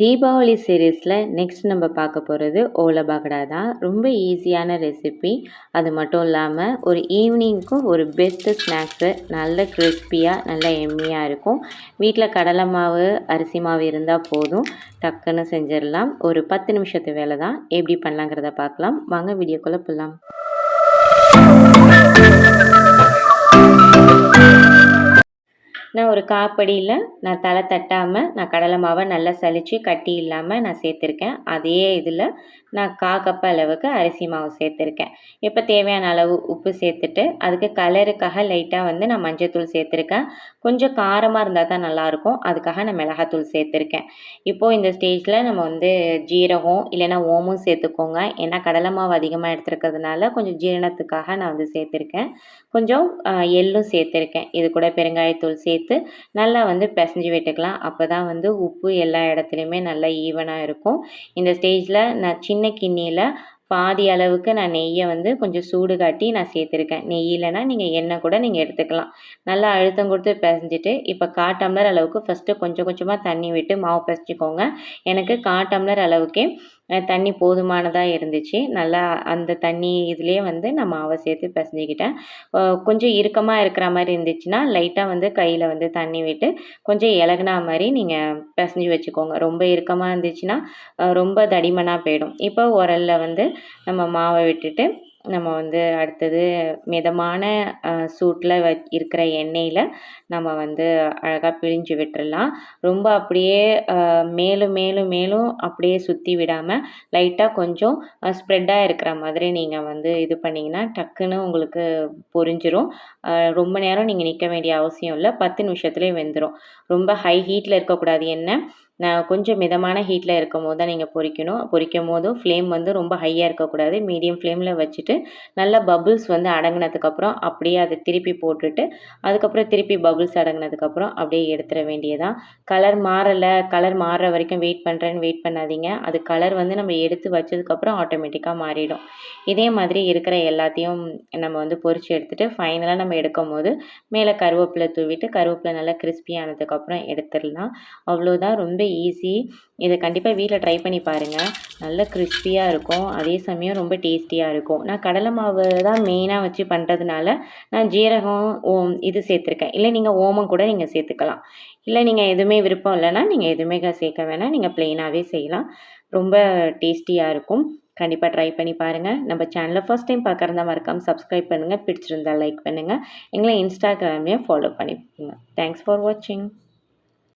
தீபாவளி சீரீஸில் நெக்ஸ்ட் நம்ம பார்க்க போகிறது ஓலை பகடா தான். ரொம்ப ஈஸியான ரெசிபி அது மட்டும் இல்லாமல் ஒரு ஈவினிங்க்கும் ஒரு பெஸ்ட்டு ஸ்நாக்ஸு நல்ல கிறிஸ்பியாக நல்ல எம்மியாக இருக்கும். வீட்டில் கடலை மாவு அரிசி மாவு இருந்தால் போதும். டக்குன்னு செஞ்சிடலாம். ஒரு பத்து நிமிஷத்து வேலை தான் எப்படி பண்ணலாங்கிறத பார்க்கலாம். வாங்க வீடியோக்குள்ளே போகலாம் நான் ஒரு காப்படியில் நான் தலை தட்டாமல் நான் கடலை மாவை நல்லா சலித்து கட்டி இல்லாமல் நான் சேர்த்துருக்கேன். அதே இதில் நான் கா கப் அளவுக்கு அரிசி மாவு சேர்த்துருக்கேன். இப்போ தேவையான அளவு உப்பு சேர்த்துட்டு அதுக்கு கலருக்காக லைட்டாக வந்து நான் மஞ்சத்தூள் சேர்த்துருக்கேன். கொஞ்சம் காரமாக இருந்தால் தான் நல்லாயிருக்கும். அதுக்காக நான் மிளகாத்தூள் சேர்த்துருக்கேன். இப்போது இந்த ஸ்டேஜில் நம்ம வந்து ஜீரகம் இல்லைன்னா ஓமும் சேர்த்துக்கோங்க. ஏன்னா கடலை மாவு அதிகமாக எடுத்துருக்கிறதுனால கொஞ்சம் ஜீரணத்துக்காக நான் வந்து சேர்த்துருக்கேன். கொஞ்சம் எள்ளும் சேர்த்துருக்கேன். இது கூட பெருங்காயத்தூள் சேர்த்து நல்லா வந்து பிசைஞ்சு விட்டுக்கலாம். அப்போ தான் வந்து உப்பு எல்லா இடத்துலையுமே நல்லா ஈவனாக இருக்கும். இந்த ஸ்டேஜில் நான் சின்ன கிண்ணியில் பாதி அளவுக்கு நான் நெய்யை வந்து கொஞ்சம் சூடு காட்டி நான் சேர்த்துருக்கேன். நெய் இல்லைன்னா நீங்கள் எண்ணெய் கூட நீங்கள் எடுத்துக்கலாம். நல்லா அழுத்தம் கொடுத்து பிசைஞ்சிட்டு இப்போ கா டம்ளர் அளவுக்கு ஃபஸ்ட்டு கொஞ்சம் கொஞ்சமாக தண்ணி விட்டு மாவு பிசைச்சிக்கோங்க எனக்கு கா டம்ளர் அளவுக்கே தண்ணி போதுமானதாக இருந்துச்சு. நல்லா அந்த தண்ணி இதுலேயே வந்து நான் மாவை சேர்த்து பிசைஞ்சிக்கிட்டேன். கொஞ்சம் இறுக்கமாக இருக்கிற மாதிரி இருந்துச்சுன்னா லைட்டாக வந்து கையில் வந்து தண்ணி விட்டு கொஞ்சம் இலகுனா மாதிரி நீங்கள் பிசைஞ்சு வச்சுக்கோங்க. ரொம்ப இறுக்கமாக இருந்துச்சுன்னா ரொம்ப தடிமனாக போயிடும். இப்போ உரலில் வந்து நம்ம மாவை விட்டுட்டு நம்ம வந்து அடுத்தது மிதமான சூட்டில் வ இருக்கிற எண்ணெயில் நம்ம வந்து அழகாக பிழிஞ்சு விட்டுடலாம் ரொம்ப அப்படியே மேலும் மேலும் மேலும் அப்படியே சுற்றி விடாமல் லைட்டாக கொஞ்சம் ஸ்ப்ரெட்டாக இருக்கிற மாதிரி நீங்கள் வந்து இது பண்ணிங்கன்னா டக்குன்னு உங்களுக்கு பொரிஞ்சிரும். ரொம்ப நேரம் நீங்கள் நிற்க வேண்டிய அவசியம் இல்லை. பத்து நிமிஷத்துலேயே வெந்துடும் ரொம்ப ஹை ஹீட்டில் இருக்கக்கூடாது எண்ணெய். நான் கொஞ்சம் மிதமான ஹீட்டில் இருக்கும் போது தான் நீங்கள் பொரிக்கணும் பொரிக்கும் போதும் ஃப்ளேம் வந்து ரொம்ப ஹையாக இருக்கக்கூடாது. மீடியம் ஃப்ளேமில் வச்சுட்டு நல்லா பபுள்ஸ் வந்து அடங்கினதுக்கப்புறம் அப்படியே அதை திருப்பி போட்டுட்டு அதுக்கப்புறம் திருப்பி பபுள்ஸ் அடங்கினதுக்கப்புறம் அப்படியே எடுத்துட வேண்டியதான் கலர் மாறலை கலர் மாறுற வரைக்கும் வெயிட் பண்ணுறேன்னு வெயிட் பண்ணாதீங்க. அது கலர் வந்து நம்ம எடுத்து வச்சதுக்கப்புறம் ஆட்டோமேட்டிக்காக மாறிடும். இதே மாதிரி இருக்கிற எல்லாத்தையும் நம்ம வந்து பொரித்து எடுத்துகிட்டு ஃபைனலாக நம்ம எடுக்கும் போது மேலே கருவேப்பிலை தூவிட்டு கருவேப்பிலை நல்லா கிறிஸ்பியானதுக்கப்புறம் எடுத்துடலாம். அவ்வளோதான் ரொம்ப ஈஸி இதை கண்டிப்பாக வீட்டில் ட்ரை பண்ணி பாருங்கள் நல்ல கிறிஸ்பியாக இருக்கும். அதே சமயம் ரொம்ப டேஸ்டியாக இருக்கும். நான் கடலை மாவு தான் மெயினாக வச்சு பண்ணுறதுனால நான் ஜீரகம் ஓம் இது சேர்த்துருக்கேன். இல்லை நீங்கள் ஓமம் கூட நீங்கள் சேர்த்துக்கலாம். இல்லை நீங்கள் எதுவுமே விருப்பம் இல்லைன்னா நீங்கள் எதுவுமே சேர்க்க வேணாம். நீங்கள் ப்ளெயினாகவே செய்யலாம். ரொம்ப டேஸ்டியாக இருக்கும். கண்டிப்பாக ட்ரை பண்ணி பாருங்கள் நம்ம சேனலை ஃபஸ்ட் டைம் பார்க்குறதா மறக்காமல் சப்ஸ்கிரைப் பண்ணுங்கள் பிடிச்சிருந்தா லைக் பண்ணுங்கள் எங்களை இன்ஸ்டாகிராம்லேயும் ஃபாலோ பண்ணிக்கோங்க. தேங்க்ஸ் ஃபார் வாட்சிங்